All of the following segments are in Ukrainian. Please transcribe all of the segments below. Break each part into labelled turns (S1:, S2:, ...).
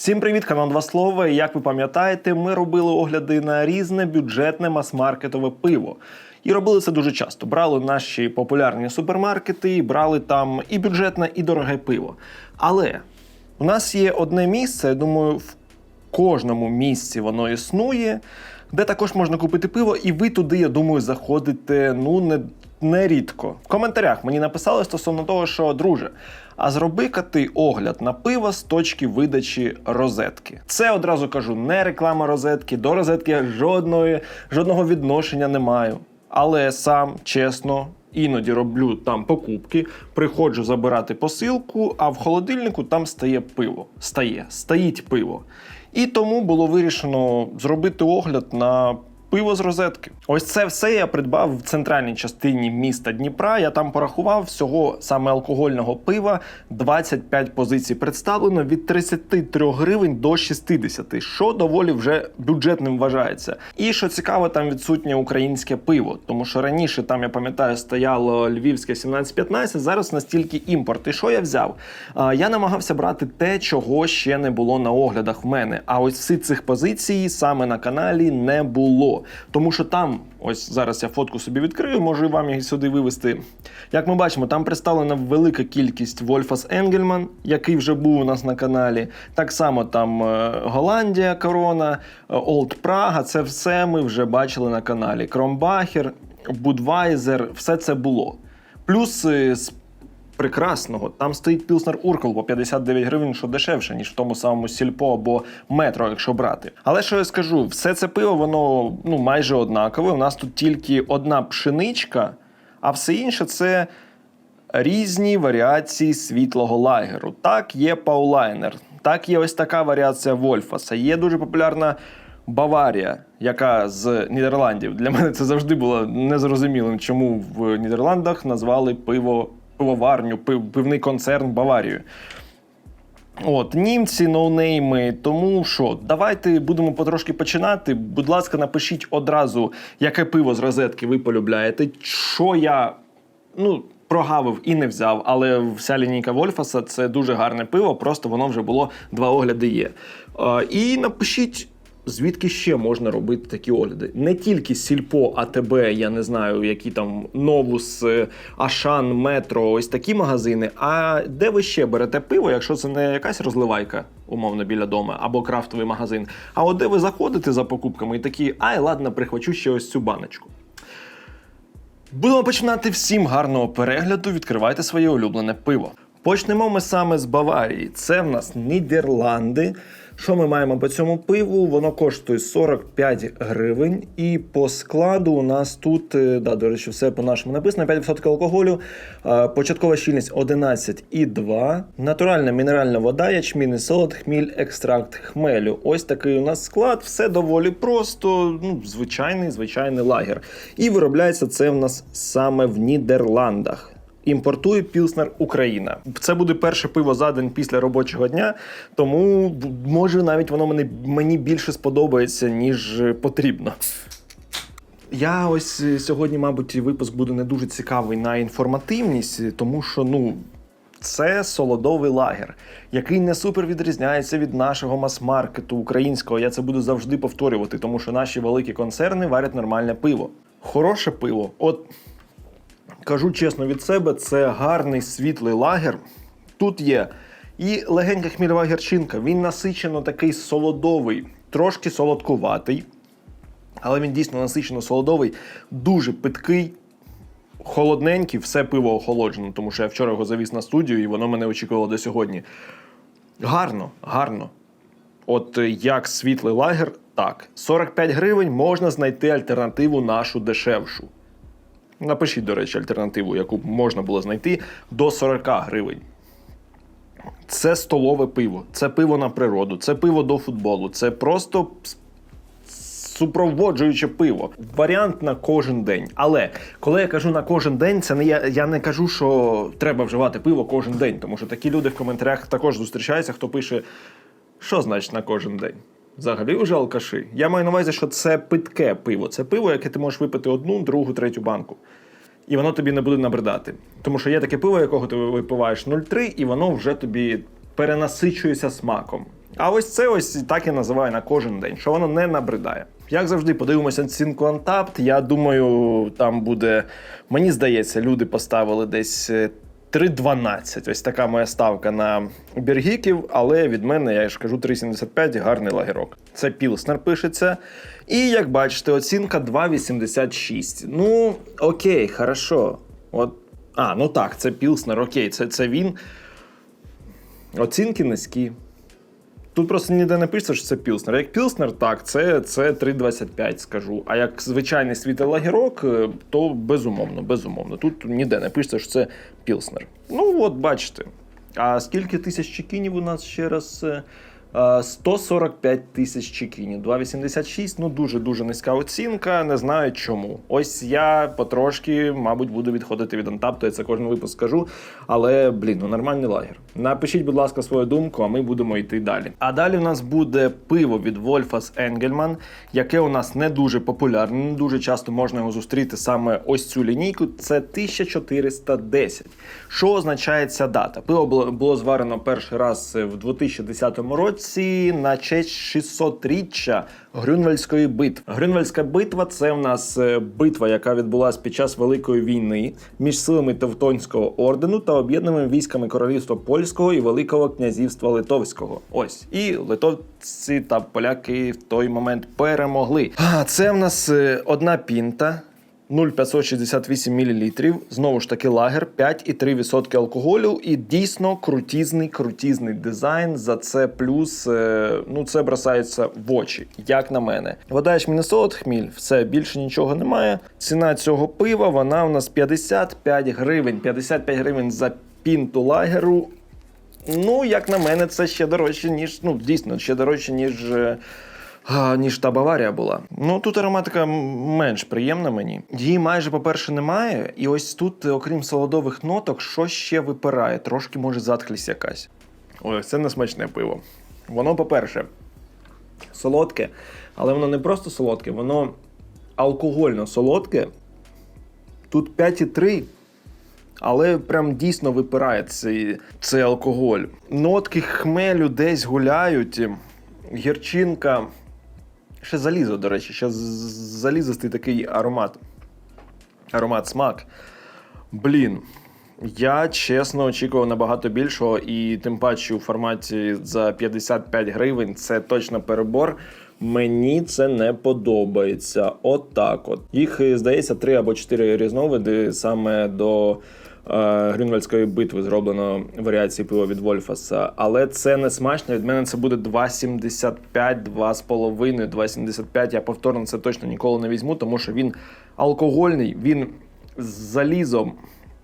S1: Всім привіт, канал Два Слова. Як ви пам'ятаєте, ми робили огляди на різне бюджетне мас-маркетове пиво. І робили це дуже часто. Брали наші популярні супермаркети, і брали там і бюджетне, і дороге пиво. Але у нас є одне місце, я думаю, в кожному місці воно існує, де також можна купити пиво, і ви туди, я думаю, заходите ну не, не рідко. В коментарях мені написали стосовно того, що друже. А зроби-ка ти огляд на пиво з точки видачі розетки. Це одразу кажу, не реклама розетки. До розетки жодної, жодного відношення не маю. Але сам чесно. Іноді роблю там покупки, приходжу забирати посилку, а в холодильнику там стає пиво. Стає, стоїть пиво. І тому було вирішено зробити огляд на пиво з розетки. Ось це все я придбав в центральній частині міста Дніпра. Я там порахував всього саме алкогольного пива 25 позицій представлено від 33 гривень до 60, що доволі вже бюджетним вважається. І що цікаво, там відсутнє українське пиво, тому що раніше там я пам'ятаю стояло львівське 17-15, зараз настільки імпорт. І що я взяв? Я намагався брати те, чого ще не було на оглядах в мене. А ось всі цих позицій саме на каналі не було. Тому що там, ось зараз я фотку собі відкрию, можу вам їх сюди вивести. Як ми бачимо, там представлена велика кількість Вольфас Енгельман, який вже був у нас на каналі. Так само там е, Голландія, Корона, Олд Прага. Це все ми вже бачили на каналі. Кромбахер, Будвайзер, все це було. Плюс е, з прекрасного. Там стоїть Пілснер Уркл по 59 гривень, що дешевше, ніж в тому самому сільпо або метро, якщо брати. Але що я скажу, все це пиво, воно ну майже однакове. У нас тут тільки одна пшеничка, а все інше це. Різні варіації світлого лагеру. Так, є Паулайнер, так є ось така варіація Вольфаса. Є дуже популярна Баварія, яка з Нідерландів. Для мене це завжди було незрозумілим, чому в Нідерландах назвали пиво пивоварню, пив, пивний концерн Баварію. От, німці, ноунейми. Тому що, давайте будемо потрошки починати. Будь ласка, напишіть одразу, яке пиво з розетки ви полюбляєте. Що я ну, прогавив і не взяв, але вся лінійка Вольфаса це дуже гарне пиво, просто воно вже було два огляди є. І напишіть. Звідки ще можна робити такі огляди? Не тільки Сільпо, АТБ, я не знаю, які там Новус, е, Ашан, Метро, ось такі магазини. А де ви ще берете пиво, якщо це не якась розливайка, умовно, біля дома, або крафтовий магазин. А от де ви заходите за покупками і такі, ай, ладно, прихвачу ще ось цю баночку. Будемо починати всім гарного перегляду. Відкривайте своє улюблене пиво. Почнемо ми саме з Баварії. Це в нас Нідерланди. Що ми маємо по цьому пиву? Воно коштує 45 гривень. І по складу у нас тут, е, да, до речі, все по-нашому написано: 5% алкоголю, е, початкова щільність 11,2, натуральна мінеральна вода, ячмінний солод, хміль, екстракт хмелю. Ось такий у нас склад. Все доволі просто, ну, звичайний, звичайний лагер. І виробляється це в нас саме в Нідерландах. Імпортує Пілснер Україна. Це буде перше пиво за день після робочого дня, тому може навіть воно мені, мені більше сподобається, ніж потрібно. Я ось е, сьогодні, мабуть, випуск буде не дуже цікавий на інформативність, тому що ну. Це солодовий лагер, який не супер відрізняється від нашого мас-маркету українського. Я це буду завжди повторювати, тому що наші великі концерни варять нормальне пиво. Хороше пиво. От кажу чесно від себе, це гарний світлий лагер. Тут є і легенька хмільова гірчинка, він насичено такий солодовий, трошки солодкуватий. Але він дійсно насичено солодовий, дуже питкий, холодненький, все пиво охолоджено, тому що я вчора його завіз на студію і воно мене очікувало до сьогодні. Гарно, гарно. От е, як світлий лагер, так. 45 гривень можна знайти альтернативу нашу дешевшу. Напишіть, до речі, альтернативу, яку можна було знайти до 40 гривень. Це столове пиво, це пиво на природу, це пиво до футболу, це просто супроводжуюче пиво. Варіант на кожен день. Але коли я кажу на кожен день, це не я, я не кажу, що треба вживати пиво кожен день, тому що такі люди в коментарях також зустрічаються, хто пише, що значить на кожен день. Взагалі вже алкаші. Я маю на увазі, що це питке пиво. Це пиво, яке ти можеш випити одну, другу, третю банку. І воно тобі не буде набридати. Тому що є таке пиво, якого ти випиваєш 0,3, і воно вже тобі перенасичується смаком. А ось це ось так і називаю на кожен день, що воно не набридає. Як завжди, подивимося оцінку Untapped. Я думаю, там буде. Мені здається, люди поставили десь е, 3,12. Ось така моя ставка на біргіків, але від мене, я ж кажу, 3,75 гарний лагерок. Це Пілснер пишеться. І як бачите, оцінка 2,86. Ну, окей, хорошо. От. А, ну так, це Пілснер, окей, це, це він. Оцінки низькі. Тут просто ніде не пишеться, що це Пілснер. Як Пілснер, так, це, це 3,25 скажу. А як звичайний світлий лагерок, е, то безумовно, безумовно. Тут ніде не пишеться, що це Пілснер. Ну, от бачите. А скільки тисяч чекінів у нас ще раз? Е, е, 145 тисяч чекінів. 2,86, ну дуже-дуже низька оцінка. Не знаю чому. Ось я потрошки, мабуть, буду відходити від Антапту, я це кожен випуск скажу. Але, блін, ну нормальний лагер. Напишіть, будь ласка, свою думку, а ми будемо йти далі. А далі у нас буде пиво від Wolfas Engelmann, яке у нас не дуже популярне, не дуже часто можна його зустріти саме ось цю лінійку. Це 1410. Що означає ця дата? Пиво було зварено перший раз в 2010 році на честь 600-річчя Грюнвельської битви. Грюнвельська битва це в нас е, битва, яка відбулася під час Великої війни між силами Тевтонського ордену та об'єднаними військами Королівства Польського і Великого князівства Литовського. Ось і литовці та поляки в той момент перемогли. А це в нас е, одна пінта. 0,568 мл. Знову ж таки, лагер 5,3% алкоголю. І дійсно крутізний, крутізний дизайн. За це плюс, е, ну це бросається в очі, як на мене. Вода солод, хміль, все більше нічого немає. Ціна цього пива вона у нас 55 гривень. 55 гривень за пінту лагеру. Ну, як на мене, це ще дорожче, ніж. Ну, дійсно, ще дорожче, ніж. Ніж та Баварія була. Ну тут ароматика менш приємна мені. Її майже, по-перше, немає. І ось тут, е, окрім солодових ноток, що ще випирає? Трошки може затхлість якась. Ой, це не смачне пиво. Воно, по-перше, солодке, але воно не просто солодке, воно алкогольно солодке. Тут 5,3. Але прям дійсно випирає цей, цей алкоголь. Нотки хмелю десь гуляють. Гірчинка. Ще залізо, до речі, ще з- залізистий такий аромат. Аромат смак. Блін. Я чесно очікував набагато більшого, і тим паче у форматі за 55 гривень це точно перебор. Мені це не подобається. От от. Їх, здається, три або чотири різновиди саме до Грюнвальдської битви зроблено варіації пива від Вольфаса. Але це не смачно. Від мене це буде 2,75, 2,5, 2,75. Я повторно це точно ніколи не візьму, тому що він алкогольний, він з залізом,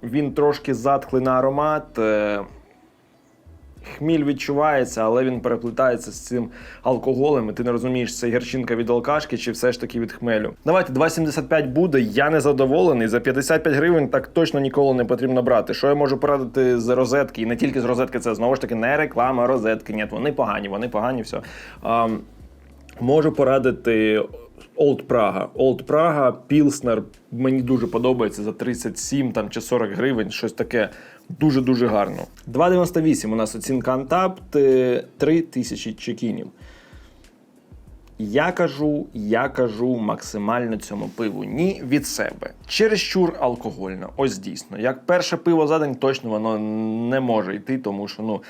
S1: він трошки затхлий на аромат. Хміль відчувається, але він переплітається з цим алкоголем, і ти не розумієш, це гірчинка від алкашки чи все ж таки від хмелю. Давайте 2,75 буде. Я не задоволений. За 55 гривень так точно ніколи не потрібно брати. Що я можу порадити з розетки? І не тільки з розетки, це знову ж таки не реклама розетки. Ні, вони погані, вони погані, все. А, можу порадити Old Praga. Old Praga, Pilsner мені дуже подобається за 37 там, чи 40 гривень, щось таке дуже-дуже гарно. 2,98 у нас оцінка Untapped, 3 тисячі чекінів. Я кажу, я кажу максимально цьому пиву ні від себе. Чересчур алкогольно. Ось дійсно. Як перше пиво за день, точно воно не може йти, тому що ну.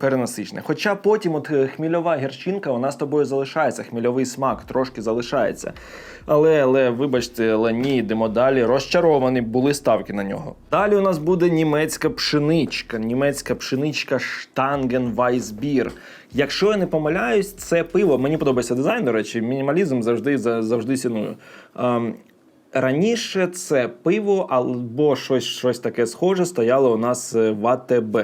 S1: Перенасичне. Хоча потім от е, хмільова гірчинка, вона з тобою залишається, хмільовий смак трошки залишається. Але, але, вибачте, але ні, йдемо далі. Розчаровані були ставки на нього. Далі у нас буде німецька пшеничка. Німецька пшеничка Штанген Weissbier. Якщо я не помиляюсь, це пиво. Мені подобається дизайн, до речі, мінімалізм завжди завжди ціную. Ем, Раніше це пиво або щось, щось таке схоже стояло у нас в АТБ.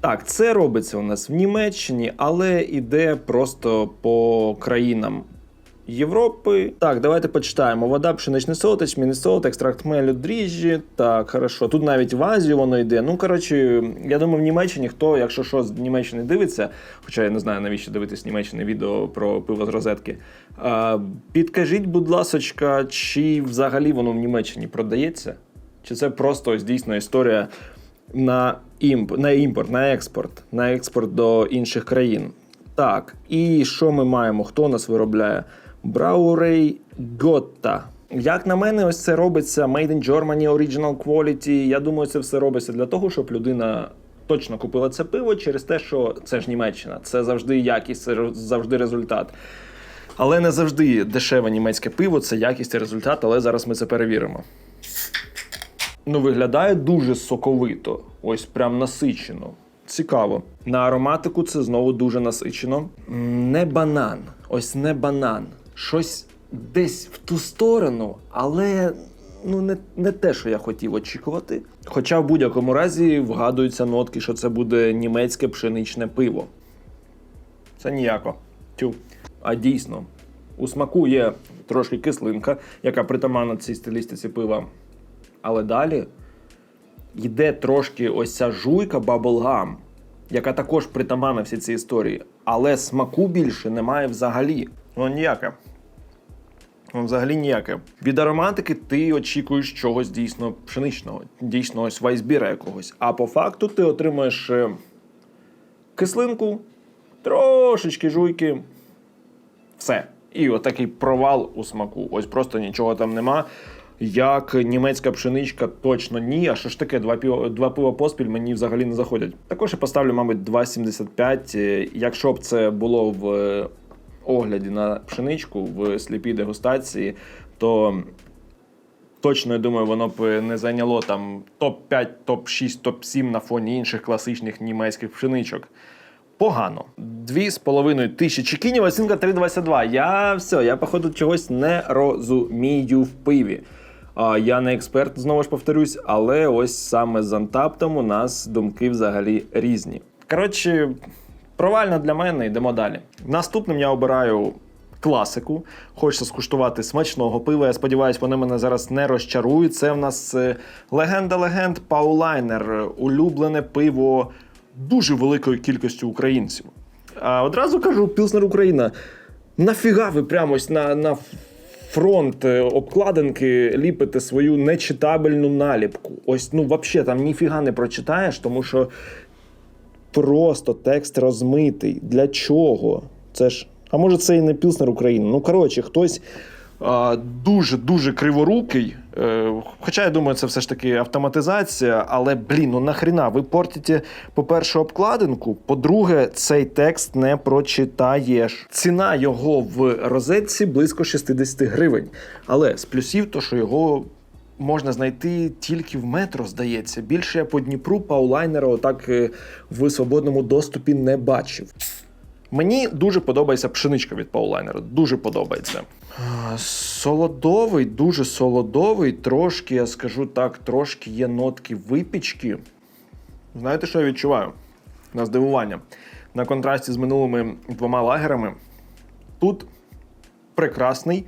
S1: Так, це робиться у нас в Німеччині, але іде просто по країнам Європи. Так, давайте почитаємо. Вода, пшеничний солод, ячмінний солод, екстракт хмелю, дріжджі. Так, хорошо. Тут навіть в Азію воно йде. Ну, коротше, я думаю, в Німеччині хто, якщо що з Німеччини дивиться, хоча я не знаю, навіщо дивитись Німеччини відео про пиво з розетки. А, підкажіть, будь ласочка, чи взагалі воно в Німеччині продається? Чи це просто ось дійсно історія на імп, на імпорт, на експорт, на експорт до інших країн? Так, і що ми маємо? Хто у нас виробляє? Браурей Готта. Як на мене, ось це робиться Made in Germany Original Quality. Я думаю, це все робиться для того, щоб людина точно купила це пиво через те, що це ж Німеччина. Це завжди якість, це завжди результат. Але не завжди дешеве німецьке пиво це якість і результат, але зараз ми це перевіримо. Ну, виглядає дуже соковито, ось прям насичено. Цікаво. На ароматику це знову дуже насичено. Не банан. Ось не банан. Щось десь в ту сторону, але ну не, не те, що я хотів очікувати. Хоча в будь-якому разі вгадуються нотки, що це буде німецьке пшеничне пиво. Це ніяко. Тю. А дійсно, у смаку є трошки кислинка, яка притаманна цій стилістиці пива. Але далі йде трошки ось ця жуйка баблгам, яка також притаманна всій цій історії. Але смаку більше немає взагалі. Ну ніяке. Ну, взагалі ніяке. Від ароматики ти очікуєш чогось дійсно пшеничного, дійсно ось вайсбіра якогось. А по факту ти отримаєш е, кислинку, трошечки жуйки, все. І отакий провал у смаку. Ось просто нічого там нема. Як німецька пшеничка, точно ні. А що ж таке, два пива, два пива поспіль мені взагалі не заходять. Також я поставлю, мабуть, 2,75. Е, Якщо б це було в е, огляді на пшеничку в сліпій дегустації, то точно я думаю, воно б не зайняло там топ-5, топ-6, топ-7 на фоні інших класичних німецьких пшеничок. Погано. Дві з половиною тисячі чекінів, оцінка 3,22. Я все, я, походу, чогось не розумію в пиві. Я не експерт, знову ж повторюсь, але ось саме з Антаптом у нас думки взагалі різні. Коротше, провально для мене, йдемо далі. Наступним я обираю класику. Хочеться скуштувати смачного пива. Я сподіваюся, вони мене зараз не розчарують. Це в нас е, легенда легенд Паулайнер, улюблене пиво дуже великою кількістю українців. А одразу кажу, Пілснер Україна. Нафіга ви прямо на, на фронт е, обкладинки ліпите свою нечитабельну наліпку. Ось, ну, взагалі, там ніфіга не прочитаєш, тому що просто текст розмитий. Для чого? Це ж. А може, це і не Пілснер України. Ну, коротше, хтось дуже-дуже криворукий. Е, хоча я думаю, це все ж таки автоматизація, але блін, ну нахріна, ви портите, по-перше, обкладинку. По-друге, цей текст не прочитаєш. Ціна його в розетці близько 60 гривень. Але з плюсів, то що його. Можна знайти тільки в метро, здається. Більше я по Дніпру Паулайнера отак е, в свободному доступі не бачив. Мені дуже подобається пшеничка від Паулайнера. Дуже подобається. Солодовий, дуже солодовий. Трошки, я скажу так, трошки є нотки випічки. Знаєте, що я відчуваю? На здивування. На контрасті з минулими двома лагерами. Тут прекрасний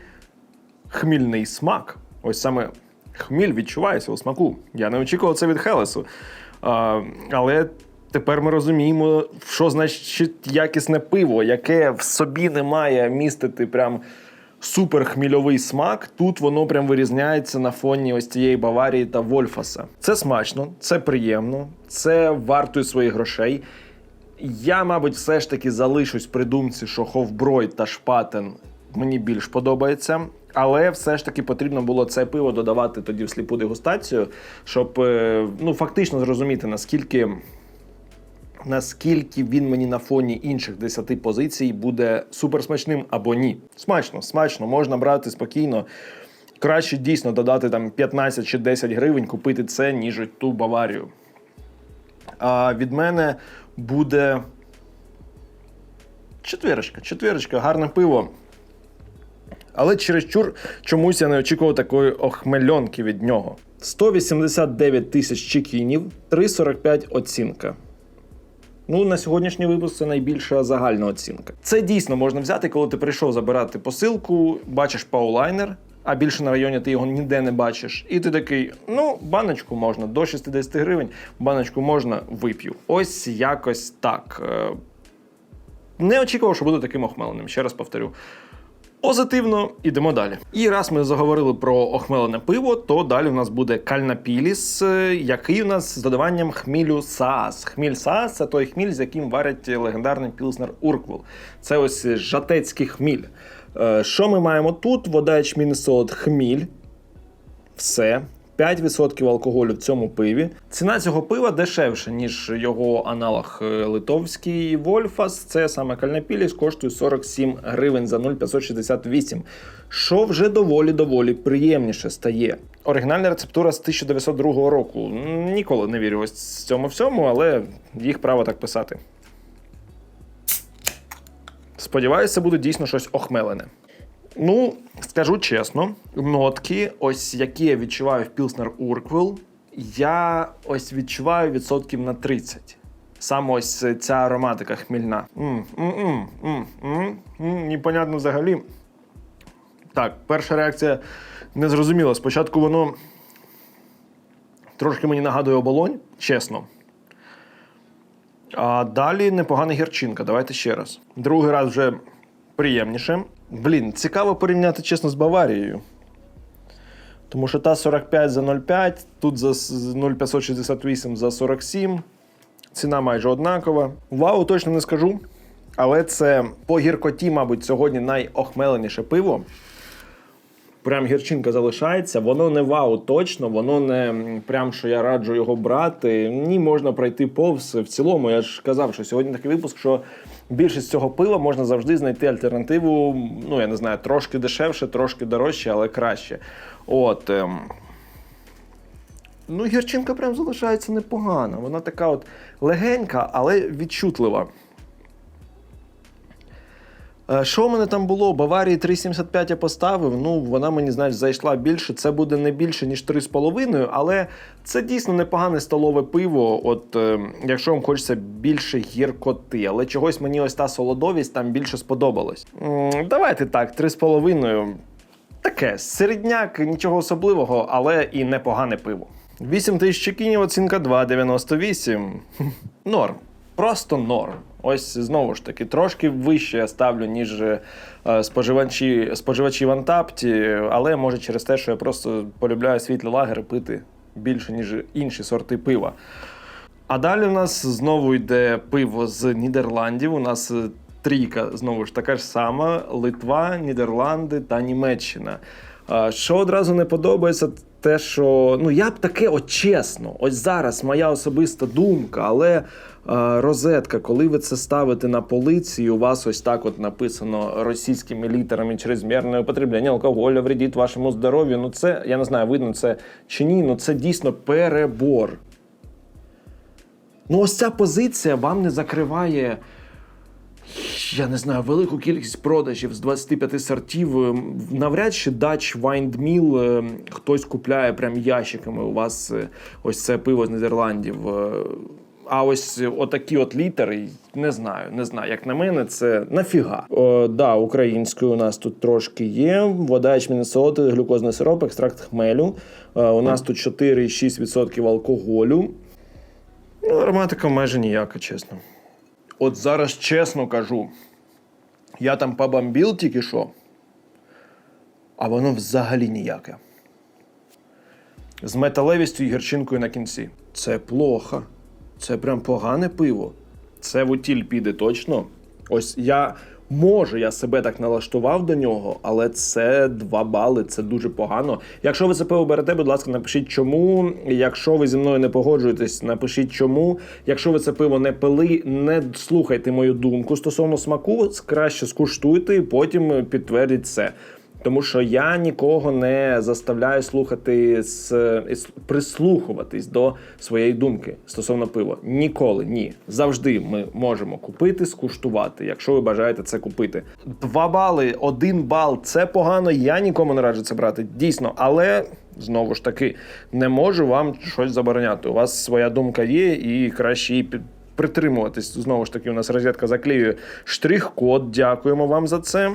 S1: хмільний смак. Ось саме хміль відчувається у смаку. Я не очікував це від Хелесу. Але тепер ми розуміємо, що значить якісне пиво, яке в собі не має містити прям супер хмільовий смак. Тут воно прям вирізняється на фоні ось цієї Баварії та Вольфаса. Це смачно, це приємно, це вартує своїх грошей. Я, мабуть, все ж таки залишусь при думці, що Хофброй та Шпатен мені більш подобається. Але все ж таки потрібно було це пиво додавати тоді в сліпу дегустацію, щоб е, ну, фактично зрозуміти, наскільки, наскільки він мені на фоні інших 10 позицій буде суперсмачним або ні. Смачно, смачно, можна брати спокійно. Краще дійсно додати там 15 чи 10 гривень, купити це, ніж ту Баварію. А від мене буде четвірочка. Четвірочка, гарне пиво. Але чересчур чомусь я не очікував такої охмельонки від нього. 189 тисяч чекінів, 3,45 оцінка. Ну, на сьогоднішній випуск це найбільша загальна оцінка. Це дійсно можна взяти, коли ти прийшов забирати посилку, бачиш паулайнер, а більше на районі ти його ніде не бачиш. І ти такий: ну, баночку можна до 60 гривень, баночку можна вип'ю. Ось якось так. Е, Не очікував, що буду таким охмеленим. Ще раз повторю. Позитивно ідемо далі. І раз ми заговорили про охмелене пиво, то далі у нас буде кальнапіліс, е, який у нас з додаванням хмілю Саас. Хміль Саас це той хміль, з яким варять легендарний пілснер Урквул. Це ось жатецький хміль. Е, Що ми маємо тут? Вода ячмінний солод, хміль. Все. 5% алкоголю в цьому пиві. Ціна цього пива дешевша, ніж його аналог е, литовський Вольфас. Це саме Кальнапіліс, коштує 47 гривень за 0,568, що вже доволі-доволі приємніше стає. Оригінальна рецептура з 1902 року. Ніколи не вірю ось цьому всьому, але їх право так писати. Сподіваюся, буде дійсно щось охмелене. Ну, скажу чесно, нотки, ось які я відчуваю в Пілснер Урквел, я ось відчуваю відсотків на 30. Саме ось ця ароматика хмільна. М, Непонятно взагалі. Так, перша реакція не зрозуміла. Спочатку воно трошки мені нагадує оболонь, чесно. А далі непогана гірчинка. Давайте ще раз. Другий раз вже приємніше. Блін, цікаво порівняти чесно з Баварією. Тому що та 45 за 0,5, тут за 0,568 за 47. Ціна майже однакова. Вау, точно не скажу. Але це по гіркоті, мабуть, сьогодні найохмеленіше пиво. Прям гірчинка залишається. Воно не вау точно, воно не прям, що я раджу його брати. Ні, можна пройти повз. В цілому, я ж казав, що сьогодні такий випуск, що більшість цього пива можна завжди знайти альтернативу. Ну, я не знаю, трошки дешевше, трошки дорожче, але краще. От. Ем... Ну, гірчинка прям залишається непогана. Вона така от легенька, але відчутлива. Е, Що в мене там було? Баварії 3,75 я поставив. Ну, вона мені, знаєш, зайшла більше. Це буде не більше, ніж 3,5, але це дійсно непогане столове пиво. От е, якщо вам хочеться більше гіркоти, але чогось мені ось та солодовість там більше сподобалась. Давайте так, 3,5. Таке, середняк, нічого особливого, але і непогане пиво. 8 тисяч чекінів, оцінка 2,98. Норм. Просто норм. Ось знову ж таки, трошки вище я ставлю, ніж е, споживачі, споживачі в Антапті, але може через те, що я просто полюбляю світлі лагери пити більше, ніж інші сорти пива. А далі у нас знову йде пиво з Нідерландів. У нас е, трійка знову ж така ж сама: Литва, Нідерланди та Німеччина. Що одразу не подобається, те, що ну я б таке, от чесно, ось зараз моя особиста думка, але е, розетка, коли ви це ставите на полиці, і у вас ось так от написано російськими літерами чрезмірне употреблення алкоголю вредить вашому здоров'ю. Ну це я не знаю, видно це чи ні, ну це дійсно перебор. Ну, ось ця позиція вам не закриває. Я не знаю, велику кількість продажів з 25 сортів. Ем, Навряд чи Dutch Wine Mill е, хтось купляє прям ящиками. У вас е, ось це пиво з Нідерландів. Е, А ось отакі от літери, не знаю, не знаю. Як на мене, це нафіга. О, да, українською у нас тут трошки є. Вода солод, глюкозний сироп, екстракт хмелю. Е, У нас тут 4,6% алкоголю. Ну, ароматика майже ніяка, чесно. От зараз чесно кажу, я там побомбіл тільки що, а воно взагалі ніяке. З металевістю і гірчинкою на кінці. Це плохо. Це прям погане пиво. Це в утіль піде точно. Ось я може, я себе так налаштував до нього, але це 2 бали, це дуже погано. Якщо ви себе оберете, берете, будь ласка, напишіть чому. Якщо ви зі мною не погоджуєтесь, напишіть чому. Якщо ви це пиво не пили, не слухайте мою думку стосовно смаку, краще скуштуйте і потім підтвердіть це. Тому що я нікого не заставляю слухати з прислухуватись до своєї думки стосовно пива. Ніколи ні. Завжди ми можемо купити, скуштувати, якщо ви бажаєте це купити. Два бали, один бал це погано. Я нікому не раджу це брати. Дійсно, але знову ж таки не можу вам щось забороняти. У вас своя думка є, і краще її. Притримуватись знову ж таки, у нас розетка заклеює штрих-код. Дякуємо вам за це.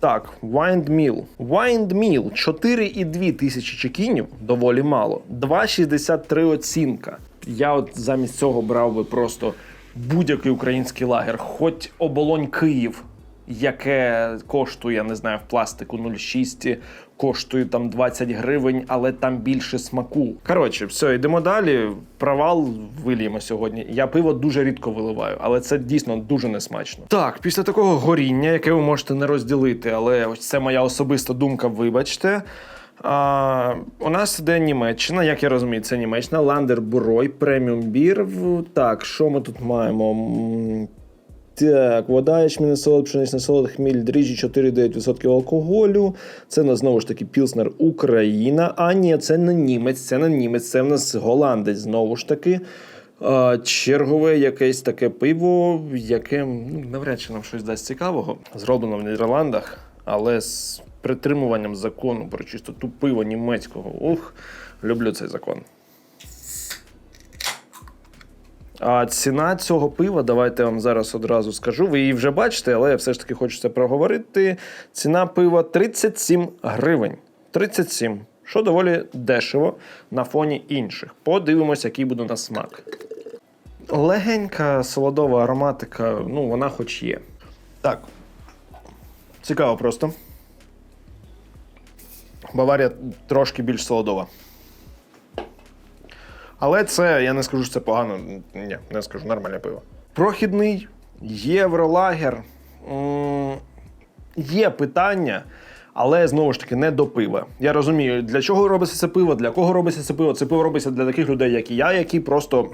S1: Так, Windmill. Windmill 4,2 тисячі чекінів, доволі мало. 2,63 оцінка. Я от замість цього брав би просто будь-який український лагер, хоч оболонь Київ. яке коштує, я не знаю, в пластику 0,6, коштує там 20 гривень, але там більше смаку. Коротше, все, йдемо далі. Провал виліємо сьогодні. Я пиво дуже рідко виливаю, але це дійсно дуже несмачно. Так, після такого горіння, яке ви можете не розділити, але ось це моя особиста думка, вибачте. А, у нас іде Німеччина, як я розумію, це Німеччина, Ландер Бурой, преміум бір. Так, що ми тут маємо? Так, вода, ячмінний солод, пшеничний солод, хміль, дріжджі, 4,9% алкоголю. Це у нас знову ж таки Пілснер Україна. А ні, це не німець, це не німець, це в нас голландець знову ж таки. А, чергове якесь таке пиво, яке ну, навряд чи нам щось дасть цікавого. Зроблено в Нідерландах, але з притримуванням закону про чистоту пива німецького. Ух, люблю цей закон. А ціна цього пива, давайте я вам зараз одразу скажу. Ви її вже бачите, але я все ж таки це проговорити. Ціна пива 37 гривень. 37. Що доволі дешево на фоні інших. Подивимось, який буде на смак. Легенька солодова ароматика, ну, вона хоч є. Так. Цікаво просто. Баварія трошки більш солодова. Але це, я не скажу, що це погано. Ні, не скажу, нормальне пиво. Прохідний євролагер. Є питання, але знову ж таки не до пива. Я розумію, для чого робиться це пиво, для кого робиться це пиво. Це пиво робиться для таких людей, як і я, які просто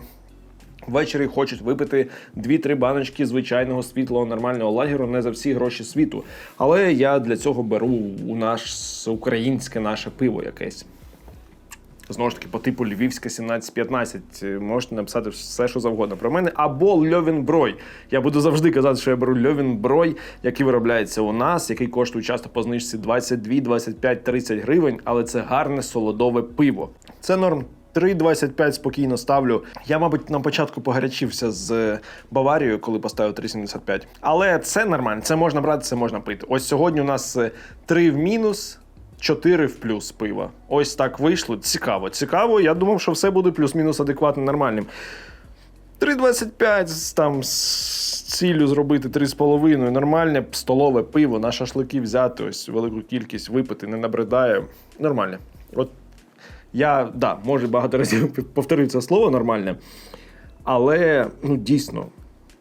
S1: ввечері хочуть випити 2-3 баночки звичайного світлого нормального лагеру не за всі гроші світу. Але я для цього беру у наш українське наше пиво якесь. Знову ж таки, по типу Львівська 17-15. Е, Можете написати все, що завгодно про мене. Або Льовінброй. Я буду завжди казати, що я беру Льовінброй, який виробляється у нас, який коштує часто по знижці 22, 25, 30 гривень, але це гарне солодове пиво. Це норм. 3,25 спокійно ставлю. Я, мабуть, на початку погарячився з Баварією, коли поставив 3,75. Але це нормально, це можна брати, це можна пити. Ось сьогодні у нас е, 3 в мінус, 4 в плюс пива. Ось так вийшло. Цікаво. Цікаво. Я думав, що все буде плюс-мінус адекватно нормальним. 3,25 з- там з ціллю зробити 3,5. Нормальне столове пиво, на шашлики взяти, ось велику кількість випити, не набридає. Нормально. От я, да, може багато разів повторив це слово нормальне, але ну дійсно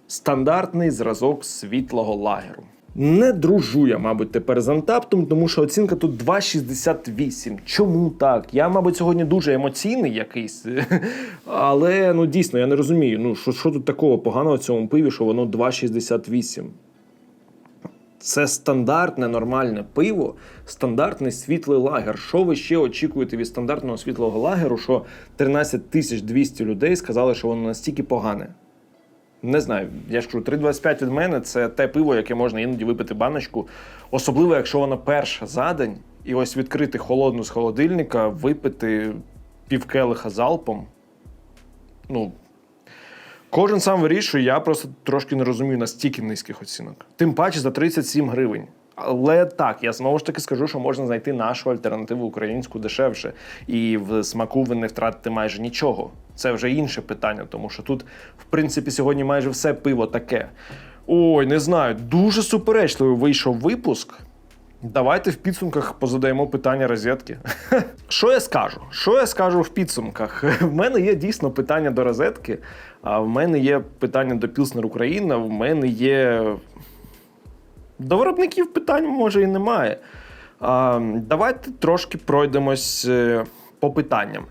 S1: стандартний зразок світлого лагеру. Не дружу я, мабуть, тепер з Антаптом, тому що оцінка тут 2,68. Чому так? Я, мабуть, сьогодні дуже емоційний якийсь. Але ну дійсно я не розумію. Ну що, що тут такого поганого в цьому пиві, що воно 2,68. Це стандартне нормальне пиво, стандартний світлий лагер. Що ви ще очікуєте від стандартного світлого лагеру, що 13 тисяч 200 людей сказали, що воно настільки погане? Не знаю, я ж кажу, 3,25 від мене це те пиво, яке можна іноді випити баночку. Особливо, якщо воно перша за день, і ось відкрити холодну з холодильника, випити півкелиха залпом. Ну, Кожен сам вирішує, я просто трошки не розумію настільки низьких оцінок. Тим паче за 37 гривень. Але так, я знову ж таки скажу, що можна знайти нашу альтернативу українську дешевше, і в смаку ви не втратите майже нічого. Це вже інше питання, тому що тут, в принципі, сьогодні майже все пиво таке. Ой, не знаю, дуже суперечливий вийшов випуск. Давайте в підсумках позадаємо питання розетки. Що я скажу? Що я скажу в підсумках? В мене є дійсно питання до розетки, а в мене є питання до Пілснер Україна, в мене є. До виробників питань може і немає. А, давайте трошки пройдемось е, по питанням.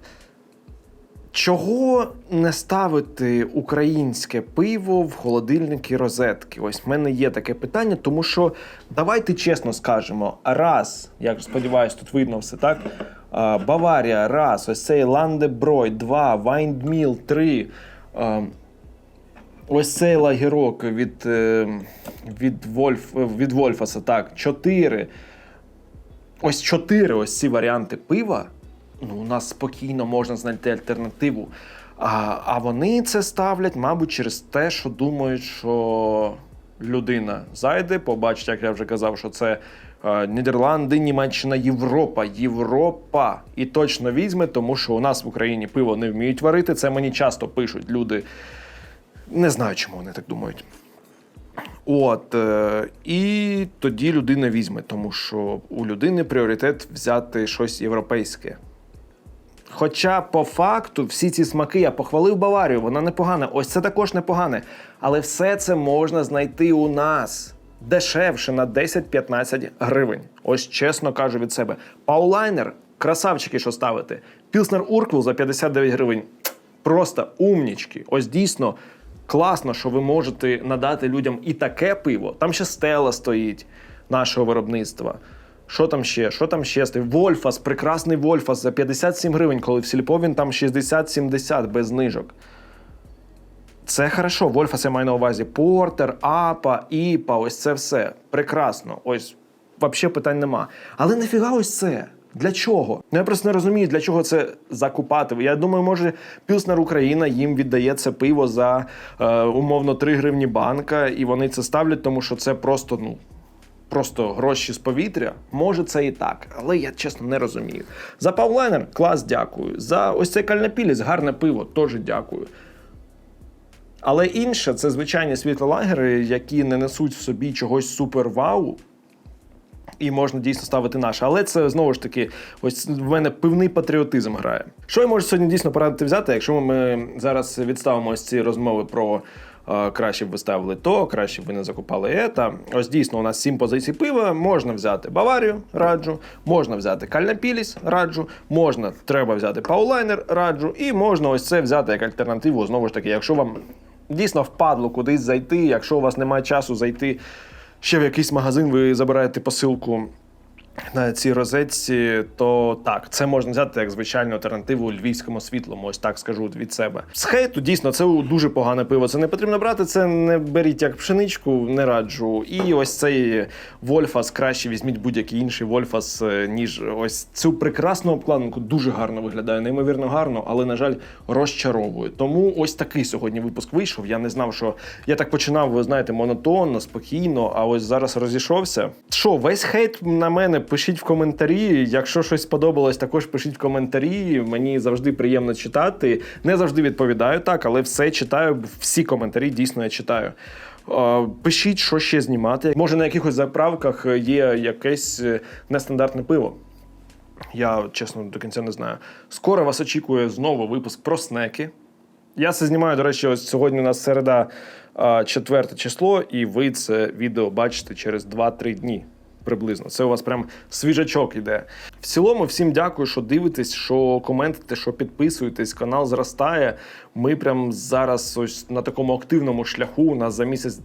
S1: Чого не ставити українське пиво в холодильники розетки? Ось в мене є таке питання, тому що давайте чесно скажемо: раз, я сподіваюся, тут видно все так. Баварія, раз, ось цей Ландеброй, два, Вайндміл, три. Ось цей лагерок від, е, від, Вольф, е, від Вольфаса, так, чотири. Ось чотири ось ці варіанти пива. Ну, у нас спокійно можна знайти альтернативу. А, а вони це ставлять, мабуть, через те, що думають, що людина зайде, побачить, як я вже казав, що це е, Нідерланди, Німеччина, Європа. Європа. І точно візьме, тому що у нас в Україні пиво не вміють варити. Це мені часто пишуть люди. Не знаю, чому вони так думають. От е, і тоді людина візьме, тому що у людини пріоритет взяти щось європейське. Хоча по факту всі ці смаки я похвалив Баварію, вона непогана. Ось це також непогане. Але все це можна знайти у нас дешевше на 10-15 гривень. Ось чесно кажу від себе. Паулайнер, красавчики, що ставити. Пілснер Урквул за 59 гривень. Просто умнічки. Ось дійсно класно, що ви можете надати людям і таке пиво. Там ще стела стоїть нашого виробництва. Що там ще? Що там ще стоїть? Вольфас, прекрасний Вольфас за 57 гривень, коли в сільпо він там 60-70 без знижок. Це хорошо. Вольфас я маю на увазі. Портер, Апа, Іпа, ось це все. Прекрасно. Ось взагалі питань нема. Але нафіга ось це? Для чого? Ну я просто не розумію, для чого це закупати. Я думаю, може, Пілснер Україна їм віддає це пиво за е, умовно 3 гривні банка, і вони це ставлять, тому що це просто, ну. Просто гроші з повітря, може це і так, але я чесно не розумію. За Павлайнер клас дякую. За ось цей кальнапіліс гарне пиво, теж дякую. Але інше це звичайні світлолагери, які не несуть в собі чогось супер-вау. І можна дійсно ставити наше. Але це знову ж таки, ось в мене певний патріотизм грає. Що я можу сьогодні дійсно порадити взяти, якщо ми зараз відставимо ось ці розмови про е, краще б ви ставили то, краще б ви не закупали ета. Ось дійсно у нас сім позицій пива. Можна взяти Баварію, раджу, можна взяти Кальнапіліс, раджу, можна, треба взяти Паулайнер, раджу, і можна ось це взяти як альтернативу. Знову ж таки, якщо вам дійсно впадло кудись зайти, якщо у вас немає часу зайти ще в якийсь магазин, ви забираєте посилку на цій розетці, то так, це можна взяти як звичайну альтернативу львівському світлому, ось так скажу від себе. З хейту дійсно це дуже погане пиво. Це не потрібно брати, це не беріть як пшеничку, не раджу. І ось цей Вольфас краще візьміть будь-який інший Вольфас, е, ніж ось цю прекрасну обкладинку. Дуже гарно виглядає, неймовірно гарно, але на жаль, розчаровує. Тому ось такий сьогодні випуск вийшов. Я не знав, що я так починав, ви знаєте, монотонно, спокійно, а ось зараз розійшовся. Що, весь хейт на мене пишіть в коментарі. Якщо щось сподобалось, також пишіть в коментарі. Мені завжди приємно читати. Не завжди відповідаю так, але все читаю. Всі коментарі дійсно я читаю. Е, Пишіть, що ще знімати. Може, на якихось заправках є якесь е, нестандартне пиво. Я чесно до кінця не знаю. Скоро вас очікує знову випуск про снеки. Я це знімаю, до речі, ось сьогодні у нас середа, а, четверте число, і ви це відео бачите через 2-3 дні. Приблизно. Це у вас прям свіжачок іде. В цілому, всім дякую, що дивитесь, що коментите, що підписуєтесь. Канал зростає. Ми прям зараз ось на такому активному шляху. У нас за місяць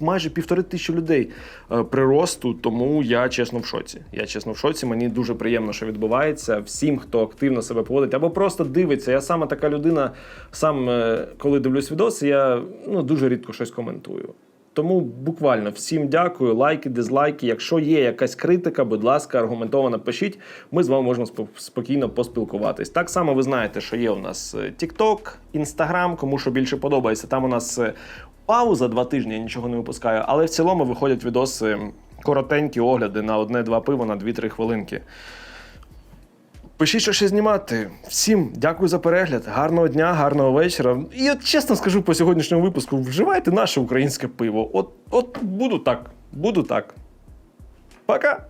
S1: майже півтори тисячі людей е, приросту. Тому я чесно в шоці. Я чесно в шоці. Мені дуже приємно, що відбувається. Всім, хто активно себе поводить або просто дивиться. Я саме така людина. Сам е, коли дивлюсь відоси, я ну дуже рідко щось коментую. Тому буквально всім дякую, лайки, дизлайки. Якщо є якась критика, будь ласка, аргументовано пишіть. Ми з вами можемо спо- спокійно поспілкуватись. Так само ви знаєте, що є у нас е, TikTok, Instagram, кому що більше подобається. Там у нас е, пауза два тижні, я нічого не випускаю, але в цілому виходять відоси коротенькі огляди на одне-два пиво на 2-3 хвилинки. Пишіть, що ще знімати. Всім дякую за перегляд. Гарного дня, гарного вечора. І от чесно скажу по сьогоднішньому випуску: вживайте наше українське пиво. От, от буду так, буду так. Пока!